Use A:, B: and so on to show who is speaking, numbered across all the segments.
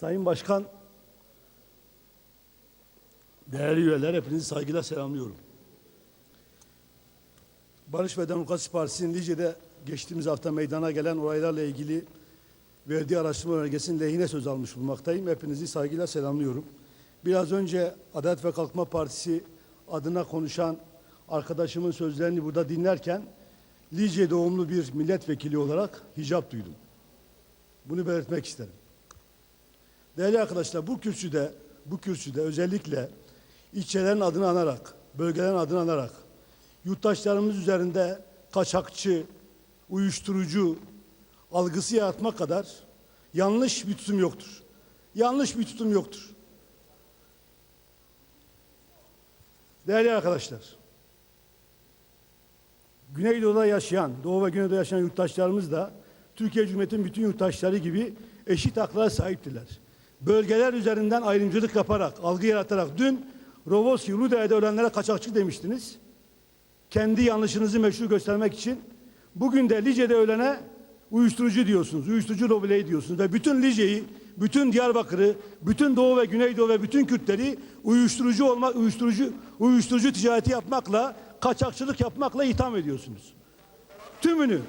A: Sayın Başkan, değerli üyeler hepinizi saygıyla selamlıyorum. Barış ve Demokrasi Partisi'nin Lice'de geçtiğimiz hafta meydana gelen olaylarla ilgili verdiği araştırma önergesinin lehine söz almış bulunmaktayım. Hepinizi saygıyla selamlıyorum. Biraz önce Adalet ve Kalkınma Partisi adına konuşan arkadaşımın sözlerini burada dinlerken Lice doğumlu bir milletvekili olarak hicap duydum. Bunu belirtmek isterim. Değerli arkadaşlar bu kürsüde bu kürsüde özellikle ilçelerin adını anarak, bölgelerin adını anarak yurttaşlarımız üzerinde kaçakçı, uyuşturucu algısı yaratmak kadar yanlış bir tutum yoktur. Yanlış bir tutum yoktur. Değerli arkadaşlar, Güneydoğu'da yaşayan, Doğu ve Güneydoğu'da yaşayan yurttaşlarımız da Türkiye Cumhuriyeti'nin bütün yurttaşları gibi eşit haklara sahiptiler. Bölgeler üzerinden ayrımcılık yaparak, algı yaratarak dün Rovos Uludere'de ölenlere kaçakçı demiştiniz. Kendi yanlışınızı meşru göstermek için bugün de Lice'de ölene uyuşturucu diyorsunuz, uyuşturucu lobileyi diyorsunuz ve bütün Lice'yi, bütün Diyarbakır'ı, bütün Doğu ve Güneydoğu ve bütün Kürtleri uyuşturucu olmak, uyuşturucu, uyuşturucu ticareti yapmakla, kaçakçılık yapmakla itham ediyorsunuz. Tümünü.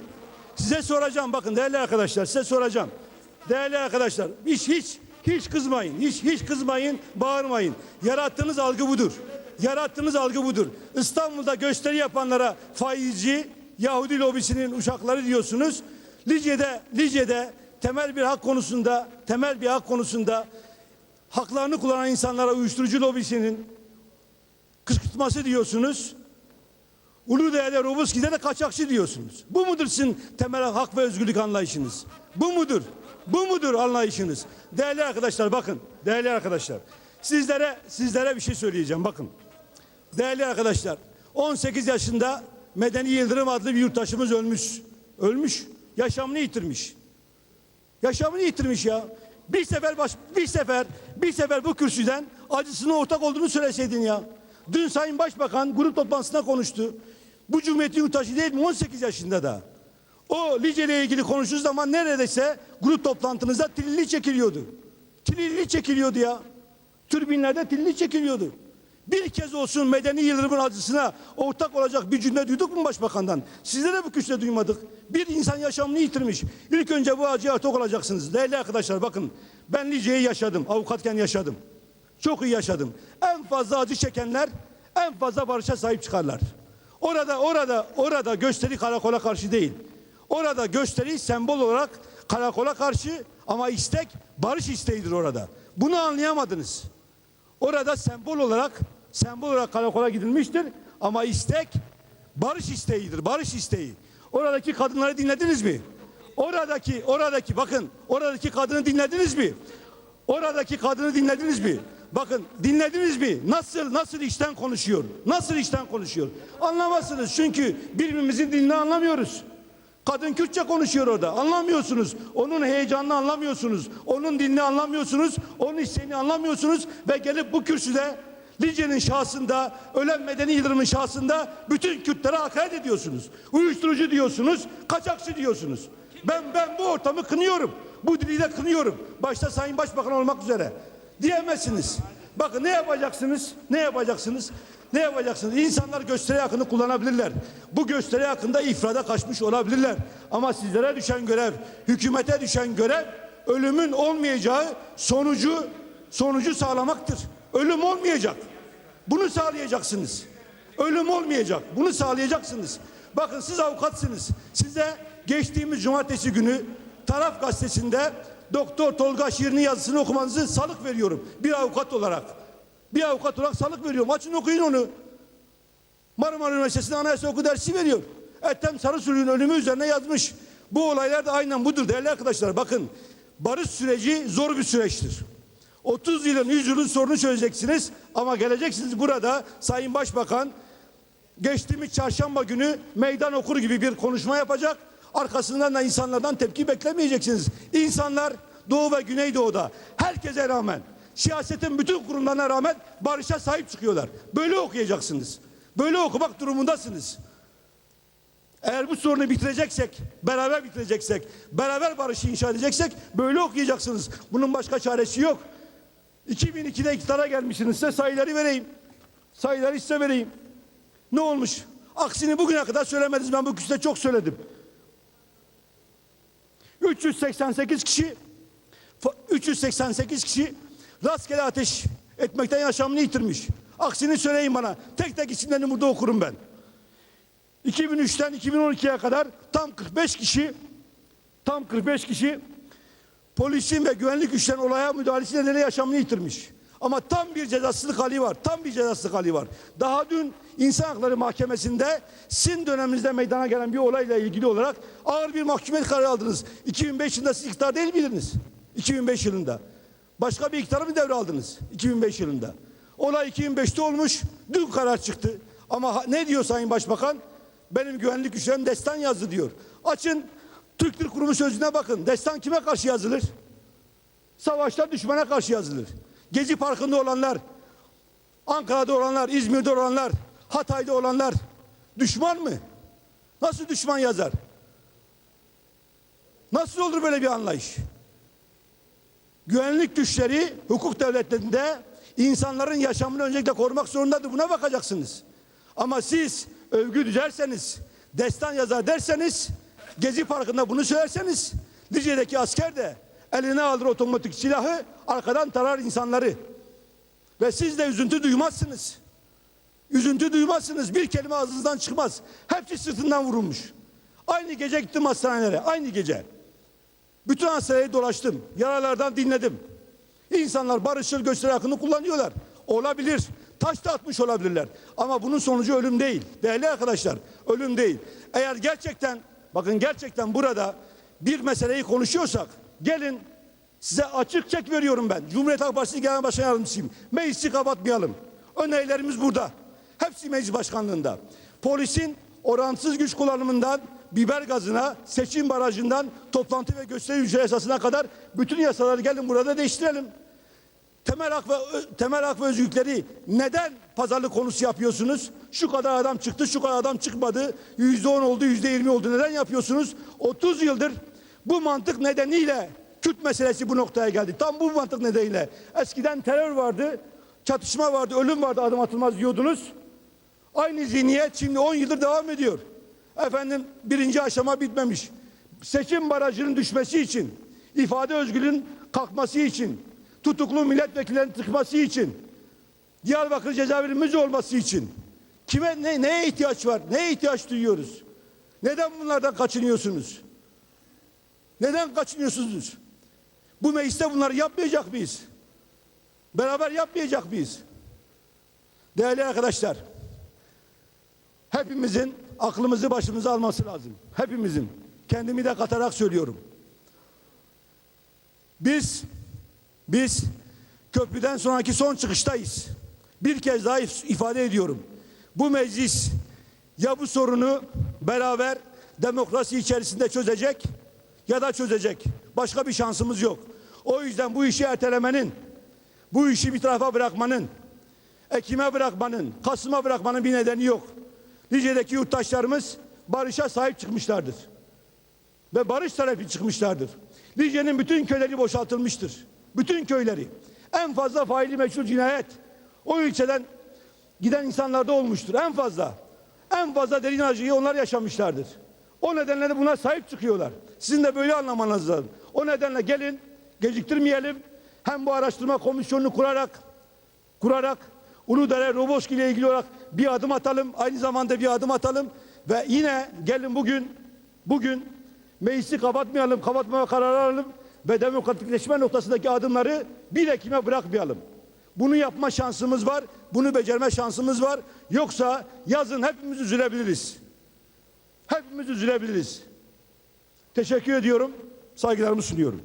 A: Size soracağım bakın değerli arkadaşlar size soracağım. Değerli arkadaşlar hiç hiç hiç kızmayın. Hiç hiç kızmayın, bağırmayın. Yarattığınız algı budur. Yarattığınız algı budur. İstanbul'da gösteri yapanlara faizci, Yahudi lobisinin uşakları diyorsunuz. Lice'de Lice'de temel bir hak konusunda, temel bir hak konusunda haklarını kullanan insanlara uyuşturucu lobisinin kışkırtması diyorsunuz. Uludağ'da Robuski'de de kaçakçı diyorsunuz. Bu mudur sizin temel hak ve özgürlük anlayışınız? Bu mudur? Bu mudur anlayışınız? Değerli arkadaşlar bakın. Değerli arkadaşlar. Sizlere sizlere bir şey söyleyeceğim bakın. Değerli arkadaşlar 18 yaşında Medeni Yıldırım adlı bir yurttaşımız ölmüş. Ölmüş. Yaşamını yitirmiş. Yaşamını yitirmiş ya. Bir sefer baş, bir sefer bir sefer bu kürsüden acısına ortak olduğunu söyleseydin ya. Dün Sayın Başbakan grup toplantısında konuştu. Bu cumhuriyetin yurttaşı değil mi? 18 yaşında da. O Lice ile ilgili konuştuğu zaman neredeyse grup toplantınızda tilli çekiliyordu. Tilli çekiliyordu ya. Türbinlerde tilli çekiliyordu. Bir kez olsun medeni yıldırımın acısına ortak olacak bir cümle duyduk mu başbakandan? Sizde de bu güçle duymadık. Bir insan yaşamını yitirmiş. İlk önce bu acıya ortak olacaksınız. Değerli arkadaşlar bakın ben Lice'yi yaşadım. Avukatken yaşadım. Çok iyi yaşadım. En fazla acı çekenler en fazla barışa sahip çıkarlar. Orada orada orada gösteri karakola karşı değil. Orada gösteri sembol olarak karakola karşı ama istek barış isteğidir orada. Bunu anlayamadınız. Orada sembol olarak sembol olarak karakola gidilmiştir ama istek barış isteğidir. Barış isteği. Oradaki kadınları dinlediniz mi? Oradaki oradaki bakın oradaki kadını dinlediniz mi? Oradaki kadını dinlediniz mi? Bakın dinlediniz mi? Nasıl nasıl işten konuşuyor? Nasıl işten konuşuyor? Anlamazsınız çünkü birbirimizin dilini anlamıyoruz. Kadın Kürtçe konuşuyor orada. Anlamıyorsunuz. Onun heyecanını anlamıyorsunuz. Onun dilini anlamıyorsunuz. Onun isteğini anlamıyorsunuz ve gelip bu kürsüde Lice'nin şahsında, ölen medeni yıldırımın şahsında bütün Kürtlere hakaret ediyorsunuz. Uyuşturucu diyorsunuz, kaçakçı diyorsunuz. Ben ben bu ortamı kınıyorum. Bu dili de kınıyorum. Başta Sayın Başbakan olmak üzere. Diyemezsiniz. Bakın ne yapacaksınız? Ne yapacaksınız? Ne yapacaksınız? İnsanlar gösteri hakkını kullanabilirler. Bu gösteri hakkında ifrada kaçmış olabilirler. Ama sizlere düşen görev, hükümete düşen görev ölümün olmayacağı sonucu sonucu sağlamaktır. Ölüm olmayacak. Bunu sağlayacaksınız. Ölüm olmayacak. Bunu sağlayacaksınız. Bakın siz avukatsınız. Size geçtiğimiz cumartesi günü Taraf Gazetesi'nde Doktor Tolga Şirin'in yazısını okumanızı salık veriyorum. Bir avukat olarak. Bir avukat olarak salık veriyorum. Açın okuyun onu. Marmara Üniversitesi'nde anayasa oku dersi veriyor. Ethem Sarısulu'nun ölümü üzerine yazmış. Bu olaylar da aynen budur değerli arkadaşlar. Bakın barış süreci zor bir süreçtir. 30 yılın 100 yılın sorunu çözeceksiniz ama geleceksiniz burada Sayın Başbakan geçtiğimiz çarşamba günü meydan okur gibi bir konuşma yapacak. Arkasından da insanlardan tepki beklemeyeceksiniz. İnsanlar Doğu ve Güneydoğu'da herkese rağmen siyasetin bütün kurumlarına rağmen barışa sahip çıkıyorlar. Böyle okuyacaksınız. Böyle okumak durumundasınız. Eğer bu sorunu bitireceksek, beraber bitireceksek, beraber barışı inşa edeceksek böyle okuyacaksınız. Bunun başka çaresi yok. 2002'de iktidara gelmişsiniz. Size sayıları vereyim. Sayıları size vereyim. Ne olmuş? Aksini bugüne kadar söylemediniz. Ben bu küste çok söyledim. 388 kişi 388 kişi rastgele ateş etmekten yaşamını yitirmiş. Aksini söyleyin bana. Tek tek isimlerini burada okurum ben. 2003'ten 2012'ye kadar tam 45 kişi tam 45 kişi polisin ve güvenlik güçlerin olaya müdahalesi nedeniyle yaşamını yitirmiş. Ama tam bir cezasızlık hali var. Tam bir cezasızlık hali var. Daha dün İnsan Hakları Mahkemesi'nde sizin döneminizde meydana gelen bir olayla ilgili olarak ağır bir mahkumiyet kararı aldınız. 2005 yılında siz iktidar değil miydiniz? 2005 yılında. Başka bir iktidarı mı devraldınız? 2005 yılında. Olay 2005'te olmuş. Dün karar çıktı. Ama ne diyor Sayın Başbakan? Benim güvenlik güçlerim destan yazdı diyor. Açın Türk Dil Kurumu sözlüğüne bakın. Destan kime karşı yazılır? Savaşta düşmana karşı yazılır. Gezi Parkı'nda olanlar, Ankara'da olanlar, İzmir'de olanlar, Hatay'da olanlar düşman mı? Nasıl düşman yazar? Nasıl olur böyle bir anlayış? Güvenlik güçleri hukuk devletlerinde insanların yaşamını öncelikle korumak zorundadır. Buna bakacaksınız. Ama siz övgü düzerseniz, destan yazar derseniz, Gezi Parkı'nda bunu söylerseniz, Lice'deki asker de eline alır otomatik silahı, arkadan tarar insanları. Ve siz de üzüntü duymazsınız. Üzüntü duymazsınız. Bir kelime ağzınızdan çıkmaz. Hepsi sırtından vurulmuş. Aynı gece gittim hastanelere. Aynı gece. Bütün hastaneleri dolaştım. Yaralardan dinledim. İnsanlar barışçıl gösteri hakkını kullanıyorlar. Olabilir. Taş da atmış olabilirler. Ama bunun sonucu ölüm değil. Değerli arkadaşlar ölüm değil. Eğer gerçekten bakın gerçekten burada bir meseleyi konuşuyorsak gelin size açık çek veriyorum ben. Cumhuriyet Halk Partisi Genel Başkan Yardımcısıyım. Meclisi kapatmayalım. Önerilerimiz burada. Hepsi meclis başkanlığında. Polisin oransız güç kullanımından biber gazına, seçim barajından toplantı ve gösteri ücret esasına kadar bütün yasaları gelin burada değiştirelim. Temel hak ve temel hak ve özgürlükleri neden pazarlık konusu yapıyorsunuz? Şu kadar adam çıktı, şu kadar adam çıkmadı. Yüzde on oldu, yüzde yirmi oldu. Neden yapıyorsunuz? 30 yıldır bu mantık nedeniyle Kürt meselesi bu noktaya geldi. Tam bu mantık nedeniyle. Eskiden terör vardı, çatışma vardı, ölüm vardı, adım atılmaz diyordunuz. Aynı zihniyet şimdi 10 yıldır devam ediyor. Efendim birinci aşama bitmemiş. Seçim barajının düşmesi için, ifade özgürlüğünün kalkması için, tutuklu milletvekillerinin çıkması için, Diyarbakır cezaevinin müze olması için kime ne, neye ihtiyaç var? Neye ihtiyaç duyuyoruz? Neden bunlardan kaçınıyorsunuz? Neden kaçınıyorsunuz? Bu mecliste bunları yapmayacak mıyız? Beraber yapmayacak mıyız? Değerli arkadaşlar, hepimizin aklımızı başımıza alması lazım. Hepimizin. Kendimi de katarak söylüyorum. Biz biz köprüden sonraki son çıkıştayız. Bir kez daha if- ifade ediyorum. Bu meclis ya bu sorunu beraber demokrasi içerisinde çözecek ya da çözecek. Başka bir şansımız yok. O yüzden bu işi ertelemenin, bu işi bir tarafa bırakmanın, Ekim'e bırakmanın, Kasım'a bırakmanın bir nedeni yok. Lice'deki yurttaşlarımız barışa sahip çıkmışlardır. Ve barış talebi çıkmışlardır. Lice'nin bütün köyleri boşaltılmıştır. Bütün köyleri. En fazla faili meçhul cinayet o ilçeden giden insanlarda olmuştur. En fazla. En fazla derin acıyı onlar yaşamışlardır. O nedenle de buna sahip çıkıyorlar. Sizin de böyle anlamanız lazım. O nedenle gelin geciktirmeyelim. Hem bu araştırma komisyonunu kurarak kurarak Uludere Roboski ile ilgili olarak bir adım atalım. Aynı zamanda bir adım atalım ve yine gelin bugün bugün meclisi kapatmayalım, kapatmaya karar alalım ve demokratikleşme noktasındaki adımları 1 Ekim'e bırakmayalım. Bunu yapma şansımız var, bunu becerme şansımız var. Yoksa yazın hepimiz üzülebiliriz. Hepimiz üzülebiliriz. Teşekkür ediyorum, saygılarımı sunuyorum.